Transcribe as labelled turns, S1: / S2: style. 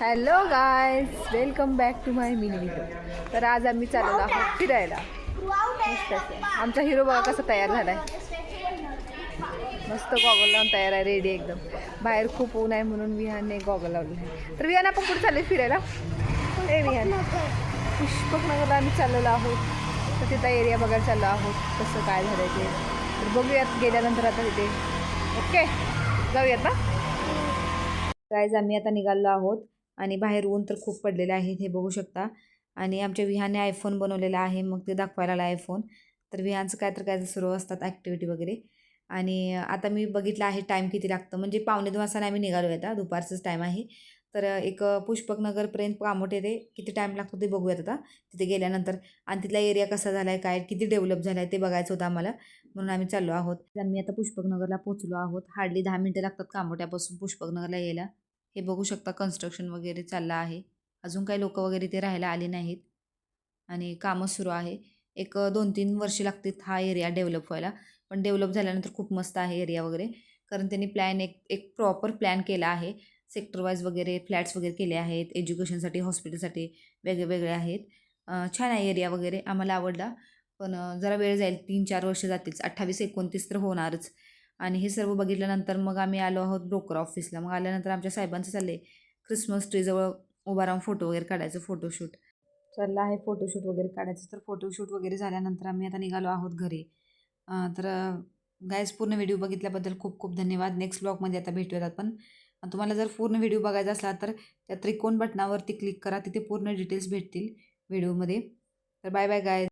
S1: Hello guys welcome back to my mini video तर आज आम्ही चाललो आहोत फिरायला. आमचा हिरो बघा कसा तयार झालाय. मस्त गॉगल लावून तयार आहे रेडी एकदम. बाहेर खूप ऊन आहे म्हणून विहानने गॉगल लावले आहे तर विहान आपण कुठे चालले फिरायला? ए विहान. पुष्पकनगरला आम्ही चाललेलो आहोत. तर तिथं एरिया बघायला चाललो आहोत. कसं काय झालं ते. तर बघूयात गेल्यानंतर आता तिथे. ओके जाऊयात ना? गायज आम्ही आता निघालो आहोत. आणि बाहेर ऊन तर खूप पडलेलं आहे हे बघू शकता. आणि आमच्या विहाने आयफोन बनवलेला आहे मग ते दाखवायला आला आयफोन तर विहानचं काय तर काय तर सुरू असतात ॲक्टिव्हिटी वगैरे. आणि आता मी बघितलं आहे टाईम किती लागतं. म्हणजे पावणे दोन वाजता आम्ही निघालो आता दुपारचंच टाईम आहे. तर एक पुष्पकनगरपर्यंत कामोटे ते किती टाईम लागतो ते बघूयात आता. तिथे गेल्यानंतर. आणि तिथला एरिया कसा झाला आहे काय किती डेव्हलप झाला आहे ते बघायचं होतं आम्हाला. म्हणून आम्ही चाललो आहोत. आम्ही आता पुष्पकनगरला पोहोचलो आहोत. हार्डली दहा मिनटं लागतात कामोट्यापासून पुष्पकनगरला यायला. हे बघू शकता कन्स्ट्रक्शन वगैरे चाललं आहे. अजून काही लोक वगैरे ते राहायला आले नाहीत. आणि कामं सुरू आहे. एक दोन तीन वर्षे लागतील हा एरिया डेव्हलप व्हायला. पण डेव्हलप झाल्यानंतर खूप मस्त आहे एरिया वगैरे. कारण त्यांनी प्लॅन एक एक प्रॉपर प्लॅन केला आहे. सेक्टर वाईज वगैरे फ्लॅट्स वगैरे केले आहेत. एज्युकेशनसाठी हॉस्पिटलसाठी वेगळे वेगळे आहेत. छान आहे एरिया वगैरे. आम्हाला आवडला. पण जरा वेळ जाईल. तीन चार वर्ष जातीलच अठ्ठावीस एकोणतीस तर होणारच. आणि हे सर्व बघितल्यानंतर मग आम्ही आलो आहोत ब्रोकर ऑफिसला. मग आल्यानंतर आमच्या साहेबांचं चालले ख्रिसमस ट्रीजवळ उभा राहून फोटो वगैरे काढायचं फोटोशूट चाललं आहे फोटोशूट वगैरे काढायचं. तर फोटोशूट वगैरे झाल्यानंतर आम्ही आता निघालो आहोत घरी. तर गायस पूर्ण व्हिडिओ बघितल्याबद्दल खूप खूप धन्यवाद. नेक्स्ट ब्लॉगमध्ये आता भेटूयात आपण. तुम्हाला जर पूर्ण व्हिडिओ बघायचा असला तर त्या त्रिकोण बटनावरती क्लिक करा. तिथे पूर्ण डिटेल्स भेटतील व्हिडिओमध्ये तर बाय बाय गाय